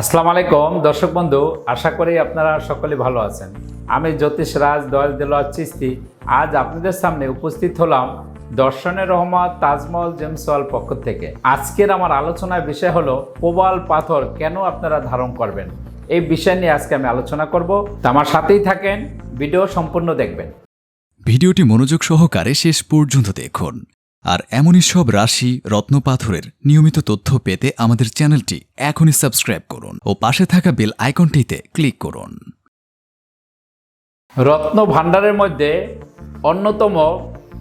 আসসালামু আলাইকুম। দর্শক বন্ধু, আশা করি আপনারা সকলে ভালো আছেন। আমি জ্যোতিষ রাজ, দয়াল দিলওয়ার চিস্তি আজ আপনাদের সামনে উপস্থিত হলাম দর্শনের রহমত তাজমহল জেমস ওয়াল পক্ষ থেকে। আজকের আমার আলোচনার বিষয় হলো প্রবাল পাথর কেন আপনারা ধারণ করবেন? এই বিষয় নিয়ে আজকে আমি আলোচনা করব। আমার সাথেই থাকেন, ভিডিও সম্পূর্ণ দেখবেন। ভিডিওটি মনোযোগ সহকারে শেষ পর্যন্ত দেখুন। আর এমনই সব রাশি রত্নপাথরের নিয়মিত তথ্য পেতে আমাদের চ্যানেলটি এখনই সাবস্ক্রাইব করুন ও পাশে থাকা বেল আইকনটিতে ক্লিক করুন। রত্ন ভাণ্ডারের মধ্যে অন্যতম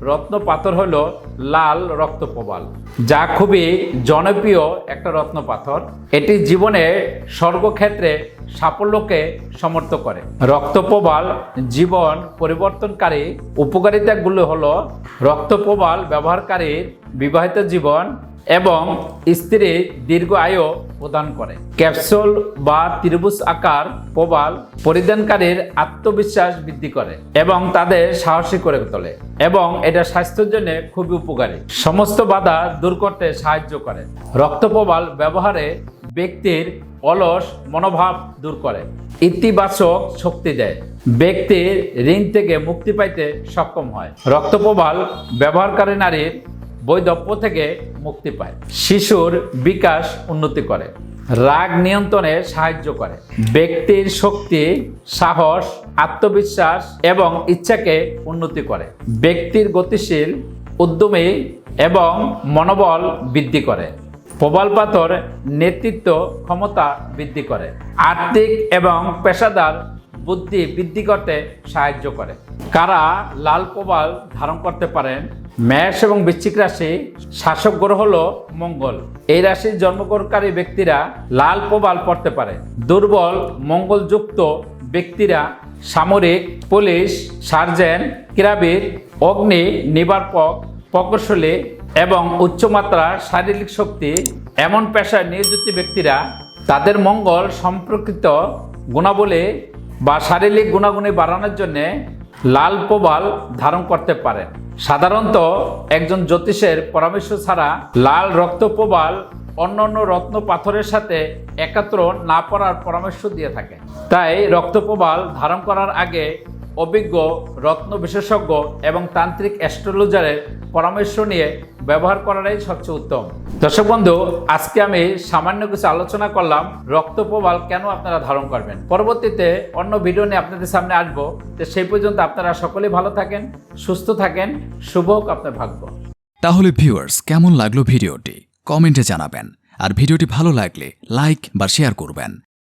রত্ন পাথর হল লাল রক্ত প্রবাল যা খুবই জনপ্রিয় একটা রত্ন পাথর। এটি জীবনে স্বর্গক্ষেত্রে সাফল্যকে সমর্থ করে। রক্তপ্রবাল জীবন পরিবর্তনকারী উপকারিতাগুলো হলো রক্তপ্রবাল ব্যবহারকারীর বিবাহিত জীবন এবং স্ত্রী দীর্ঘ আয়ু প্রদান করে। ক্যাপসুল বা ত্রিভুজ আকার প্রবাল পরিধানকারীর আত্মবিশ্বাস বৃদ্ধি করে এবং তাদের সাহসী করে তোলে এবং এটা স্বাস্থ্যের জন্য খুবই উপকারী। সমস্ত বাধা দূর করতে সাহায্য করে। রক্ত প্রবাল ব্যবহারে ব্যক্তির অলস মনোভাব দূর করে, ইতিবাচক শক্তি দেয়। ব্যক্তির ঋণ থেকে মুক্তি পাইতে সক্ষম হয়। রক্তপ্রবাল ব্যবহারকারী নারীর বৈধব্য থেকে মুক্তি পায়। শিশুর বিকাশ উন্নতি করে, রাগ নিয়ন্ত্রণে সাহায্য করে। ব্যক্তির শক্তি, সাহস, আত্মবিশ্বাস এবং ইচ্ছাকে উন্নতি করে। ব্যক্তির গতিশীল উদ্যমী এবং মনোবল বৃদ্ধি করে। প্রবাল পাথর নেতৃত্ব ক্ষমতা বৃদ্ধি করে। আর্থিক এবং পেশাদার বুদ্ধি বৃদ্ধি করতে সাহায্য করে। কারা লাল প্রবাল ধারণ করতে পারেন? মেষ এবং বৃশ্চিক রাশি শাসক গ্রহ হলো মঙ্গল। এই রাশির জন্মগ্রহণকারী ব্যক্তিরা লাল প্রবাল পড়তে পারে। দুর্বল, মঙ্গলযুক্ত ব্যক্তিরা সামরিক, পুলিশ, সার্জেন্ট, ক্রীড়াবিদ, অগ্নি, নিবারপক, প্রকৌশলী এবং উচ্চমাত্রার শারীরিক শক্তি এমন পেশায় নিয়োজিত ব্যক্তিরা তাদের মঙ্গল সম্পর্কিত গুণাবলী বা শারীরিক গুণাগুণী বাড়ানোর জন্যে লাল প্রবাল ধারণ করতে পারেন সাধারণত একজন জ্যোতিষের পরামর্শ ছাড়া লাল রক্ত প্রবাল অন্য রত্ন পাথরের সাথে একাত্র না পড়ার পরামর্শ দিয়ে থাকে। তাই রক্ত প্রবাল ধারণ করার আগে অভিজ্ঞ, রত্ন বিশেষজ্ঞ এবং তান্ত্রিক অ্যাস্ট্রোলজারের পরামর্শ নিয়ে ব্যবহার করাটাই সবচেয়ে উত্তম। দর্শক বন্ধু, আজকে আমি সামান্য কিছু আলোচনা করলাম, রক্ত প্রবাল কেন আপনারা ধারণ করবেন? পরবর্তীতে অন্য ভিডিও নিয়ে আপনাদের সামনে আসব। তো সেই পর্যন্ত আপনারা সকলেই ভালো থাকেন, সুস্থ থাকেন, শুভ হোক আপনার ভাগ্য। তাহলে ভিউয়ার্স কেমন লাগল ভিডিওটি? কমেন্টে জানাবেন। আর ভিডিওটি ভালো লাগলে লাইক বা শেয়ার করবেন।